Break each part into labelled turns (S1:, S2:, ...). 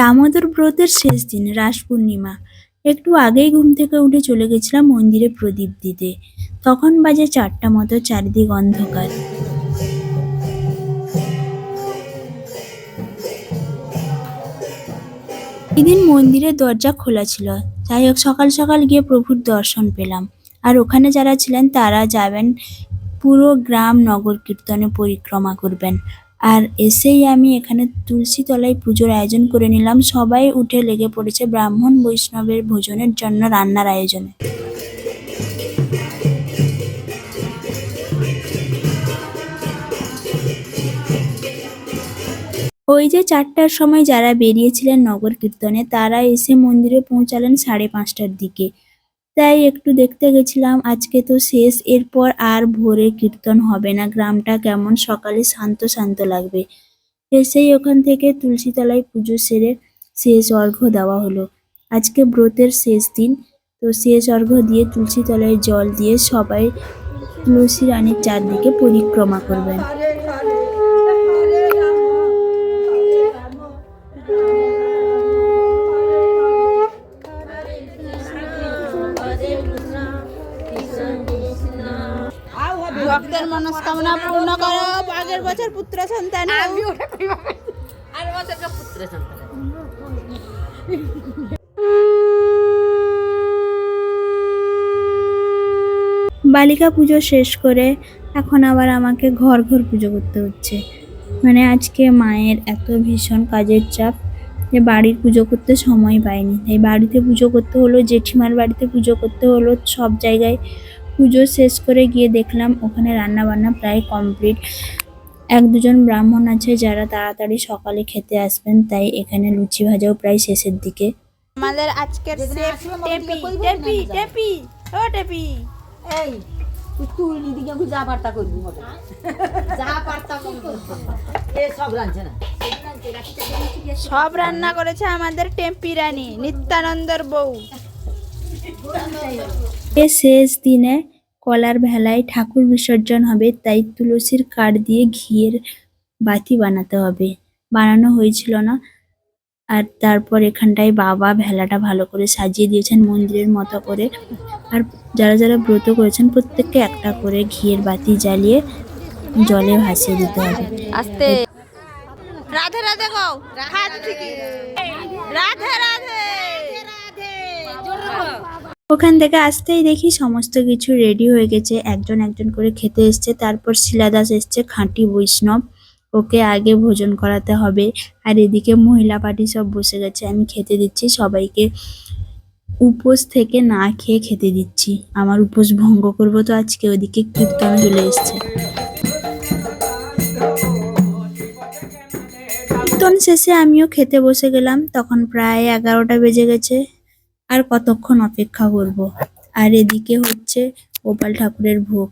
S1: দামোদর ব্রতের শেষ দিন, রাস পূর্ণিমা। একটু আগেই ঘুম থেকে উঠে চলে গেছিলাম মন্দিরে প্রদীপ দিতে। তখন বাজে চারটা মতো, চারিদিক অন্ধকার। এদিন মন্দিরের দরজা খোলা ছিল। যাই হোক, সকাল সকাল গিয়ে প্রভুর দর্শন পেলাম। আর ওখানে যারা ছিলেন, তারা যাবেন পুরো গ্রাম নগর কীর্তনে পরিক্রমা করবেন। আর এসেই আমি এখানে তুলসী তলায় পুজোর আয়োজন করে নিলাম। সবাই উঠে লেগে পড়েছে ব্রাহ্মণ বৈষ্ণবের ভোজনের জন্য রান্নার আয়োজনে। ওই যে চারটার সময় যারা বেরিয়েছিলেন নগর কীর্তনে, তারা এসে মন্দিরে পৌঁছালেন সাড়ে পাঁচটার দিকে। তাই একটু দেখতে গেছিলাম, আজকে তো শেষ, এরপর আর ভোরে কীর্তন হবে না। গ্রামটা কেমন, সকালে শান্ত শান্ত লাগবে। এসেই ওখান থেকে তুলসীতলায় পুজো সেরে শেষ অর্ঘ্য দেওয়া হলো। আজকে ব্রতের শেষ দিন, তো শেষ অর্ঘ্য দিয়ে তুলসীতলায় জল দিয়ে সবাই তুলসী রানীর চারদিকে পরিক্রমা করবেন।
S2: ভক্তের মনস্কামনা পূর্ণ করো। আগের বছর পুত্র সন্তান হও।
S3: আর বছরকে পুত্র সন্তান।
S1: বালিকা পুজো শেষ করে এখন আবার আমাকে ঘর ঘর পুজো করতে হচ্ছে। মানে আজকে মায়ের এত ভীষণ কাজের চাপ যে বাড়ির পুজো করতে সময় পাইনি। তাই বাড়িতে পুজো করতে হলো জেঠিমার বাড়িতে পুজো করতে হলো সব জায়গায় পুজো শেষ করে গিয়ে দেখলাম ওখানে রান্না বান্না প্রায় কমপ্লিট। এক দুজন ব্রাহ্মণ আছে যারা তাড়াতাড়ি সকালে খেতে আসবেন তাই এখানে লুচি ভাজাও প্রায় শেষের দিকে।
S2: আমাদের আজকের টেপি টেপি টেপি ও টেপি।
S3: এই তুই তুই দিদিকে যা বার্তা করবি যা বার্তা এ সব রাঁধছে না।
S2: সব রান্না করেছে আমাদের টেম্পি রানী নিত্যানন্দর বউ।
S1: এ শেষ দিনে কলার ভেলায় ঠাকুর বিসর্জন হবে তাই তুলসীর কাঠ দিয়ে ঘিয়ের বাতি বানাতে হবে। বানানো হয়েছিল না। আর তারপর এখানটায় বাবা ভেলাটা ভালো করে সাজিয়ে দিয়েছেন মন্দিরের মতো করে। আর যারা যারা ব্রত করেছেন প্রত্যেককে একটা করে ঘিয়ের বাতি জ্বালিয়ে জলে ভাসিয়ে দিতে হবে।
S2: আস্তে। রাধে রাধে গো। হাত থেকে রাধে রাধে।
S1: ওখান থেকে আসতেই দেখি সমস্ত কিছু রেডি হয়ে গেছে। একজন একজন করে খেতে এসছে, তারপর শিলাদাস এসছে, খাঁটি বৈষ্ণব। ওকে আগে ভোজন করাতে হবে। আর এদিকে মহিলা পার্টি সব বসে গেছে, আমি খেতে দিচ্ছি, সবাইকে উপোস থেকে না খেয়ে খেতে দিচ্ছি। আমার উপোস ভঙ্গ করব তো আজকে, ওদিকে কীর্তন চলে এসছে। কীর্তন শেষে আমিও খেতে বসে গেলাম, তখন প্রায় এগারোটা বেজে গেছে। আর কতক্ষণ অপেক্ষা করব? আর এদিকে হচ্ছে গোপাল ঠাকুরের ভোগ।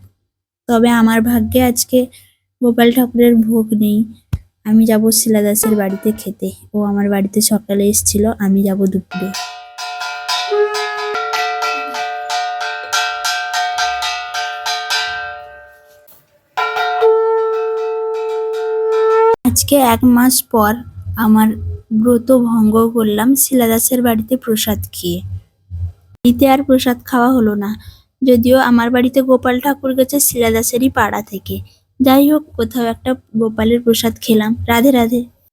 S1: তবে আমার ভাগ্যে আজকে গোপাল ঠাকুরের ভোগ নেই। আমি যাব শিলা দাসের বাড়িতে খেতে। ও আমার বাড়িতে সকালে এসেছিল, আমি যাব দুপুরে। আজকে এক মাস পর আমার ব্রত ভঙ্গ করলাম, শিলাদাসের বাড়িতে প্রসাদ খেয়ে। বাড়িতে আর প্রসাদ খাওয়া হলো না। যদিও আমার বাড়িতে গোপাল ঠাকুর গেছে শিলাদাসেরই পাড়া থেকে। যাই হোক, কোথাও একটা গোপালের প্রসাদ খেলাম। রাধে রাধে।